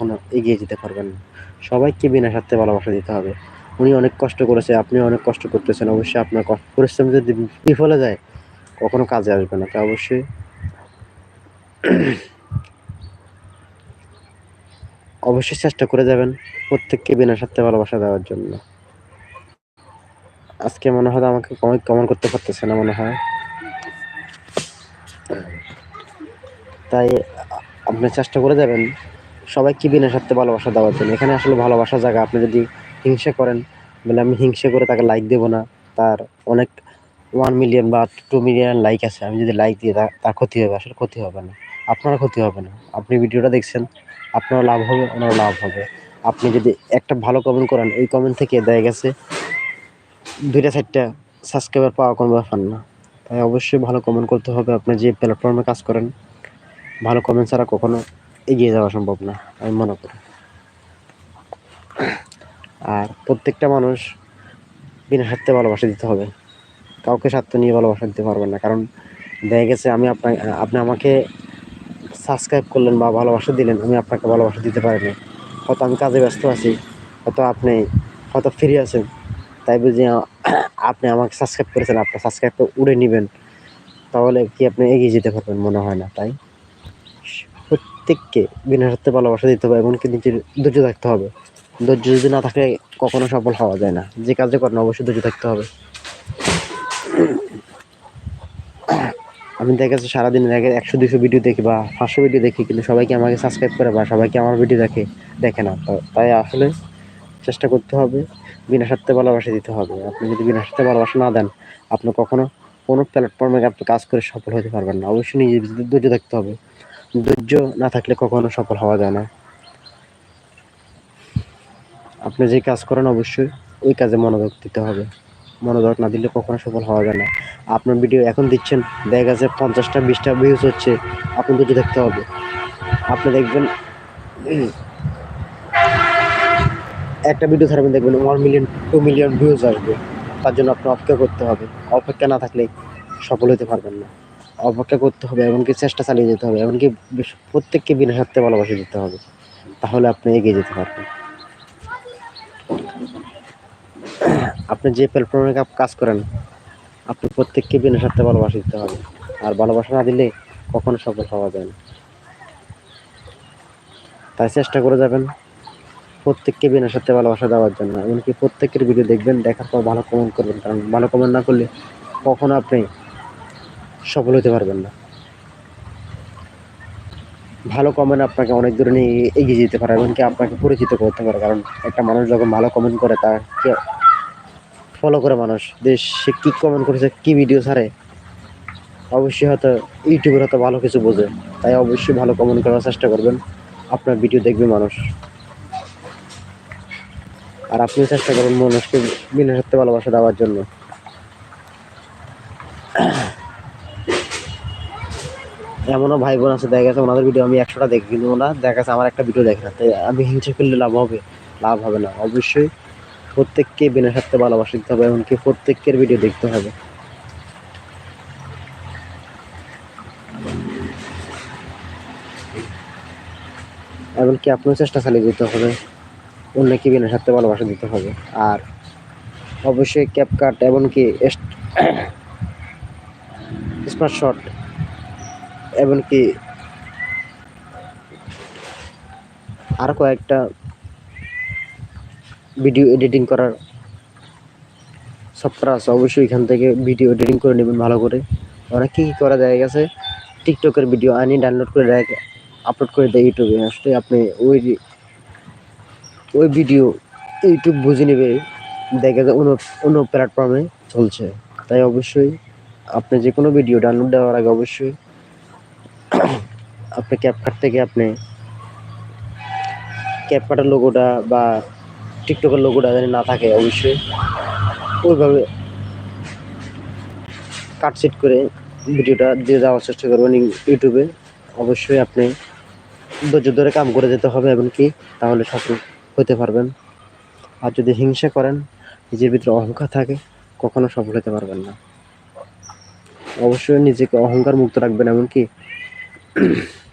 কখনো এগিয়ে যেতে পারবেন না। সবাইকে বিনা স্বার্থে ভালোবাসা দিতে হবে। উনি অনেক কষ্ট করেছে, আপনি অনেক কষ্ট করতেছেন। অবশ্যই আপনার পরিশ্রম যদি বিফলে যায়, কখনো কাজে আসবে না। তাই অবশ্যই অবশ্যই চেষ্টা করে যাবেন প্রত্যেককে বিনা স্বার্থে ভালোবাসা দেওয়ার জন্য। আজকে মনে হয় আমাকে কমেন্ট করতে পারতেছে না মনে হয়। তাই আপনি চেষ্টা করে যাবেন। সবাইকে বিনা স্বার্থে ভালোবাসা দেওয়ার জন্য। এখানে আসলে ভালোবাসার জায়গা। আপনি যদি হিংসা করেন, বলে আমি হিংসা করে তাকে লাইক দেবো না। তার অনেক ওয়ান মিলিয়ন বা টু মিলিয়ন লাইক আছে। আমি যদি লাইক দিয়ে তার ক্ষতি হবে। আসলে ক্ষতি হবে না। আপনার ক্ষতি হবে না। আপনি ভিডিওটা দেখছেন, আপনারও লাভ হবে, ওনারও লাভ হবে। আপনি যদি একটা ভালো কমেন্ট করেন, এই কমেন্ট থেকে দেখা গেছে দুইটা, চারটা সাবস্ক্রাইবার পাওয়া কোনো ব্যাপার না। তাই অবশ্যই ভালো কমেন্ট করতে হবে। আপনি যে প্ল্যাটফর্মে কাজ করেন, ভালো কমেন্ট ছাড়া কখনো এগিয়ে যাওয়া সম্ভব না, আমি মনে করি। আর প্রত্যেকটা মানুষ বিনা স্বার্থে ভালোবাসা দিতে হবে। কাউকে স্বার্থ নিয়ে ভালোবাসা দিতে পারবেন না, কারণ দেখা গেছে আমি আপনার আপনি আমাকে সাবস্ক্রাইব করলেন বা ভালোবাসা দিলেন, আমি আপনাকে ভালোবাসা দিতে পারিনি হয়তো আমি কাজে ব্যস্ত আছি, হয়তো আপনি, হয়তো ফ্রি আছেন, তাই বুঝি আপনি আমাকে সাবস্ক্রাইব করেছেন আপনার সাবস্ক্রাইবটা উড়ে নেবেন, তাহলে কি আপনি এগিয়ে যেতে পারবেন মনে হয় না, তাই? প্রত্যেককে বিনা স্বার্থে ভালোবাসা দিতে হবে, এমনকি নিজের ধৈর্য থাকতে হবে। ধৈর্য যদি না থাকে, কখনো সফল হওয়া যায় না। যে কাজে করেন, অবশ্যই ধৈর্য থাকতে হবে। আমি দেখা যাচ্ছে সারাদিন দেখে একশো দুশো ভিডিও দেখি বা পাঁচশো ভিডিও দেখি, কিন্তু সবাইকে আমাকে সাবস্ক্রাইব করে বা সবাইকে আমার ভিডিও দেখে দেখে না। তাই আসলে চেষ্টা করতে হবে বিনা স্বার্থে ভালোবাসা দিতে হবে। আপনি যদি বিনা স্বার্থে ভালোবাসা না দেন, আপনি কখনো কোনো প্ল্যাটফর্মে আপনি কাজ করে সফল হতে পারবেন না। অবশ্যই নিজের ধৈর্য থাকতে হবে। ধৈর্য না থাকলে কখনো সফল হওয়া যায় না। আপনি যে কাজ করেন অবশ্যই ওই কাজে মনোযোগ দিতে হবে। মনোযোগ না দিলে কখনো সফল হওয়া যায় না। আপনার ভিডিও এখন দিচ্ছেন, দেখা গেছে পঞ্চাশটা, বিশটা ভিউজ হচ্ছে, আপনি দুটো দেখতে হবে। আপনি দেখবেন একটা ভিডিও ছাড়বেন দেখবেন one million two million views আসবে। তার জন্য আপনি অপেক্ষা করতে হবে। অপেক্ষা না থাকলে সফল হতে পারবেন না। অপেক্ষা করতে হবে, এমনকি চেষ্টা চালিয়ে যেতে হবে, এমনকি প্রত্যেককে বিনা স্বার্থে ভালোবাসা দিতে হবে, তাহলে আপনি এগিয়ে যেতে পারবেন। আপনি যে প্ল্যাটফর্মে কাজ করেন, আপনি প্রত্যেককে বিনা স্বার্থে ভালোবাসা দিতে হবে, আর ভালোবাসা না দিলে কখনো সফল হওয়া যায় না। তাই চেষ্টা করে যাবেন প্রত্যেককে বিনা স্বার্থে ভালোবাসা দেওয়ার জন্য, এমনকি প্রত্যেকের ভিডিও দেখবেন, দেখার পর ভালো কমেন্ট করবেন, কারণ ভালো কমেন্ট না করলে কখনো আপনি সফল হতে পারবেন না। ভালো কমেন্ট আপনাকে অনেক দূরে নিয়ে এগিয়ে যেতে পারে, এমনকি আপনাকে পরিচিত করতে পারে, কারণ একটা মানুষ যখন ভালো কমেন্ট করে তাকে ফলো করে মানুষ, যে সে কী কমেন্ট করেছে, কী ভিডিও ছাড়ে, অবশ্যই হয়তো ইউটিউবের হয়তো ভালো কিছু বোঝে। তাই অবশ্যই ভালো কমেন্ট করার চেষ্টা করবেন, আপনার ভিডিও দেখবে মানুষ। আর আপনিও চেষ্টা করুন মানুষকে বিনা সত্যি ভালোবাসা দেওয়ার জন্য। এমনও ভাই বোন আছে, দেখা গেছে ওনাদের ভিডিও আমি একশোটা দেখি, কিন্তু ওনার দেখা গেছে আমার একটা ভিডিও দেখে না। তাই আমি হিংসা করলে লাভ হবে? লাভ হবে না। অবশ্যই প্রত্যেককে বিনা স্বার্থে ভালোবাসা দিতে হবে, এমনকি প্রত্যেকের ভিডিও দেখতে হবে। এমনকি আপনার চেষ্টা চালিয়ে যেতে হবে, অন্যকে বিনা স্বার্থে ভালোবাসা দিতে হবে। আর অবশ্যই ক্যাপকাট এমনকি স্মার্ট শট এমনকি আর কয়েকটা ভিডিও এডিটিং করার সফটওয়্যার আছে। অবশ্যই এখান থেকে ভিডিও এডিটিং করে নেবেন ভালো করে। কী কী করা যায় গেছে? টিকটকের ভিডিও আনি ডাউনলোড করে দেয় আপলোড করে দেয় ইউটিউবে আসলে আপনি ওই ওই ভিডিও ইউটিউব বুঝে নেবে দেখা যায় অন্য অন্য প্ল্যাটফর্মে চলছে। তাই অবশ্যই আপনি যে কোনো ভিডিও ডাউনলোড দেওয়ার আগে অবশ্যই আপনি ক্যাপকাট থেকে আপনি ক্যাপকাটের লোগোটা বা টিকটকের লোগোটা যেন না থাকে, অবশ্যই ওইভাবে কাটসিট করে ভিডিওটা দিয়ে দেওয়ার চেষ্টা করবেন ইউটিউবে অবশ্যই আপনি ধৈর্য ধরে কাম করে যেতে হবে এমনকি তাহলে সফল হতে পারবেন। আর যদি হিংসা করেন, নিজের ভিতরে অহংকার থাকে, কখনো সফল হতে পারবেন না। অবশ্যই নিজেকে অহংকার মুক্ত রাখবেন, এমনকি 嗯